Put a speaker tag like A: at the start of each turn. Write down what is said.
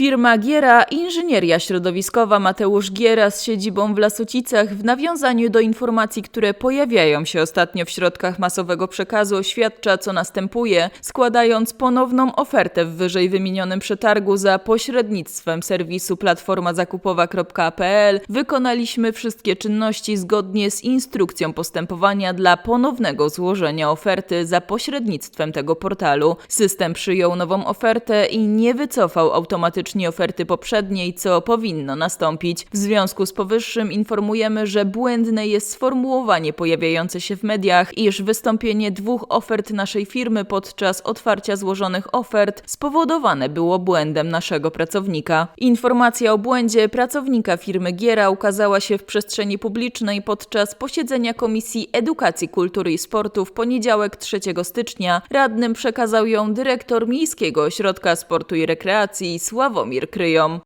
A: Firma Giera Inżynieria Środowiskowa Mateusz Giera z siedzibą w Lasocicach w nawiązaniu do informacji, które pojawiają się ostatnio w środkach masowego przekazu oświadcza, co następuje, składając ponowną ofertę w wyżej wymienionym przetargu za pośrednictwem serwisu platformazakupowa.pl wykonaliśmy wszystkie czynności zgodnie z instrukcją postępowania dla ponownego złożenia oferty za pośrednictwem tego portalu. System przyjął nową ofertę i nie wycofał automatycznie oferty poprzedniej, co powinno nastąpić. W związku z powyższym informujemy, że błędne jest sformułowanie pojawiające się w mediach, iż wystąpienie dwóch ofert naszej firmy podczas otwarcia złożonych ofert spowodowane było błędem naszego pracownika. Informacja o błędzie pracownika firmy Giera ukazała się w przestrzeni publicznej podczas posiedzenia Komisji Edukacji, Kultury i Sportu w poniedziałek 3 stycznia. Radnym przekazał ją dyrektor Miejskiego Ośrodka Sportu i Rekreacji Sławomir Kryjom.